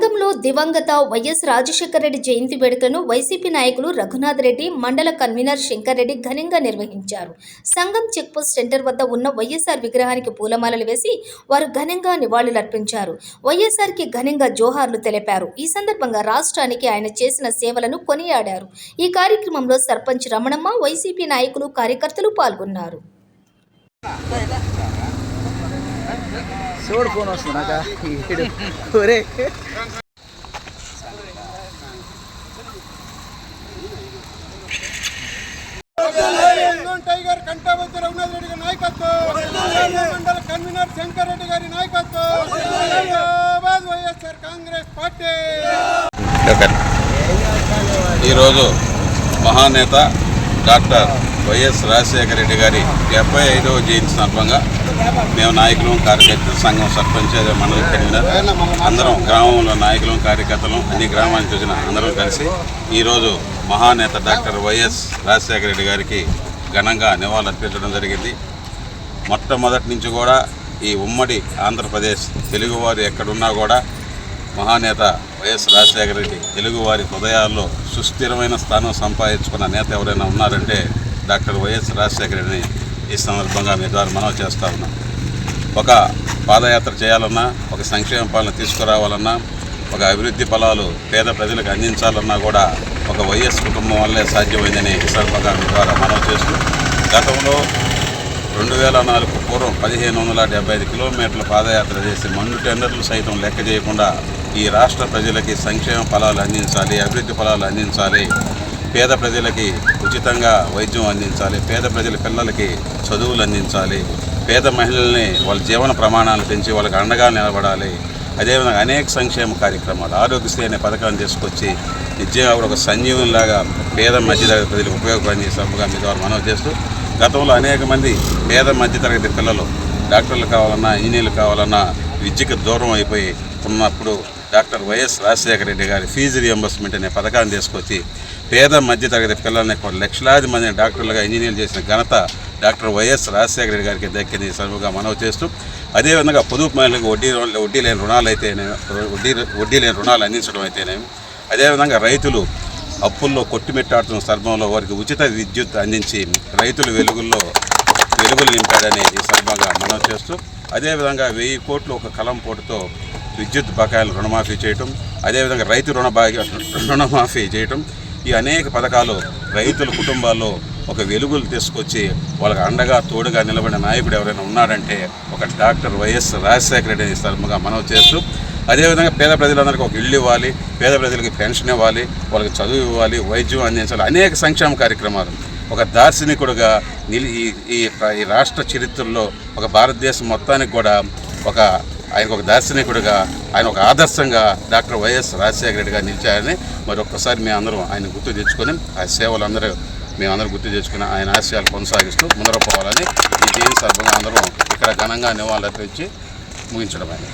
సంఘంలో దివంగత వైఎస్ రాజశేఖర రెడ్డి జయంతి వేడుకలను వైసీపీ నాయకులు రఘునాథ్ రెడ్డి మండల కన్వీనర్ శంకర్ రెడ్డి ఘనంగా నిర్వహించారు. సంఘం చెక్పోస్ట్ సెంటర్ వద్ద ఉన్న వైఎస్ఆర్ విగ్రహానికి పూలమాలలు వేసి వారు ఘనంగా నివాళులర్పించారు. వైఎస్ఆర్కి ఘనంగా జోహార్లు తెలిపారు. ఈ సందర్భంగా రాష్ట్రానికి ఆయన చేసిన సేవలను కొనియాడారు. ఈ కార్యక్రమంలో సర్పంచ్ రమణమ్మ వైసీపీ నాయకులు కార్యకర్తలు పాల్గొన్నారు. చూడు ఫోన్ వస్తుంది నాక ఒరే టైగర్ కంటావతి రఘునాథ్ రెడ్డి గారి నాయకత్వం మండల కన్వీనర్ శంకర్ రెడ్డి గారి నాయకత్వం వైఎస్ఆర్ కాంగ్రెస్ పార్టీ ఈరోజు మహానేత డాక్టర్ వైఎస్ రాజశేఖర రెడ్డి గారి డెబ్బై ఐదవ జయంతి సందర్భంగా మేము నాయకులు కార్యకర్తలు సంఘం సర్పంచ్ అదే మండలి కన్వీనర్ అందరం గ్రామంలో నాయకులు కార్యకర్తలు అన్ని గ్రామానికి వచ్చిన అందరం కలిసి ఈరోజు మహానేత డాక్టర్ వైఎస్ రాజశేఖర రెడ్డి గారికి ఘనంగా నివాళులర్పించడం జరిగింది. మొట్టమొదటి నుంచి కూడా ఈ ఉమ్మడి ఆంధ్రప్రదేశ్ తెలుగువారు ఎక్కడున్నా కూడా మహానేత వైఎస్ రాజశేఖర రెడ్డి తెలుగువారి హృదయాల్లో సుస్థిరమైన స్థానం సంపాదించుకున్న నేత ఎవరైనా ఉన్నారంటే డాక్టర్ వైఎస్ రాజశేఖర రెడ్డిని ఈ సందర్భంగా మీ ద్వారా మనవి చేస్తా ఉన్నాం. ఒక పాదయాత్ర చేయాలన్నా ఒక సంక్షేమ పాలన తీసుకురావాలన్నా ఒక అభివృద్ధి ఫలాలు పేద ప్రజలకు అందించాలన్నా కూడా ఒక వైఎస్ కుటుంబం వల్లే సాధ్యమైందని ఈ సందర్భంగా మీ ద్వారా మనవి చేస్తున్నాం గతంలో రెండు వేల నాలుగు పూర్వం పదిహేను వందల డెబ్బై ఐదు కిలోమీటర్ల పాదయాత్ర చేసి మన్ను టెండర్లు సైతం లెక్క చేయకుండా ఈ రాష్ట్ర ప్రజలకి సంక్షేమ ఫలాలు అందించాలి అభివృద్ధి ఫలాలు అందించాలి పేద ప్రజలకి ఉచితంగా వైద్యం అందించాలి పేద ప్రజల పిల్లలకి చదువులు అందించాలి పేద మహిళల్ని వాళ్ళ జీవన ప్రమాణాలు పెంచి వాళ్ళకి అండగా నిలబడాలి. అదేవిధంగా అనేక సంక్షేమ కార్యక్రమాలు ఆరోగ్యశ్రీ అనే పథకాన్ని తీసుకొచ్చి నిజంగా కూడా ఒక సంజీవునిలాగా పేద మధ్యతరగతి ప్రజలకు ఉపయోగపడి సభగా మీ ద్వారా మనవి చేస్తూ గతంలో అనేక మంది పేద మధ్యతరగతి పిల్లలు డాక్టర్లు కావాలన్నా ఇంజనీర్లు కావాలన్నా విద్యకు దూరం అయిపోయి ఉన్నప్పుడు డాక్టర్ వైఎస్ రాజశేఖర రెడ్డి గారి ఫీజు రియంబర్స్మెంట్ అనే పథకాన్ని తీసుకొచ్చి పేద మధ్యతరగతి పిల్లల్ని కొన్ని లక్షలాది మంది డాక్టర్లుగా ఇంజనీర్లు చేసిన ఘనత డాక్టర్ వైఎస్ రాజశేఖర రెడ్డి గారికి దక్కింది సర్వగా మనవి చేస్తూ అదేవిధంగా పొదుపు మహిళలకు వడ్డీ వడ్డీ లేని రుణాలు అయితేనేమి వడ్డీ వడ్డీ లేని రుణాలు అందించడం అయితేనేమి అదేవిధంగా రైతులు అప్పుల్లో కొట్టుమిట్టాడుతున్న సందర్భంలో వారికి ఉచిత విద్యుత్ అందించి రైతుల వెలుగుల్లో వెలుగులు నింపాడని ఈ సందర్భంగా మనం చేస్తూ అదేవిధంగా వెయ్యి కోట్లు ఒక కలం పోటుతో విద్యుత్ బకాయిలు రుణమాఫీ చేయటం అదేవిధంగా రైతు రుణ రుణమాఫీ చేయటం ఈ అనేక పథకాలు రైతుల కుటుంబాల్లో ఒక వెలుగులు తీసుకొచ్చి వాళ్ళకి అండగా తోడుగా నిలబడిన నాయకుడు ఎవరైనా ఉన్నాడంటే ఒక డాక్టర్ వైఎస్ రాజశేఖర రెడ్డి ఈ సందర్భంగా మనం చేస్తూ అదేవిధంగా పేద ప్రజలందరికీ ఒక ఇల్లు ఇవ్వాలి పేద ప్రజలకి పెన్షన్ ఇవ్వాలి వాళ్ళకి చదువు ఇవ్వాలి వైద్యం అందించాలి అనేక సంక్షేమ కార్యక్రమాలు. ఒక దార్శనికుడుగా నిలి ఈ ఈ రాష్ట్ర చరిత్రలో ఒక భారతదేశం మొత్తానికి కూడా ఒక ఆయనకు ఒక దార్శనికుడిగా ఆయన ఒక ఆదర్శంగా డాక్టర్ వైఎస్ రాజశేఖర రెడ్డిగా నిలిచారని మరి ఒక్కసారి మేము అందరం ఆయన గుర్తు తెచ్చుకొని ఆ సేవలు అందరూ గుర్తు తెచ్చుకుని ఆయన ఆశయాలు కొనసాగిస్తూ ముందర పోవాలని ఈ జయంతి సందర్భంగా అందరం ఇక్కడ ఘనంగా నివాళులర్పించి ముగించడం ఆయన.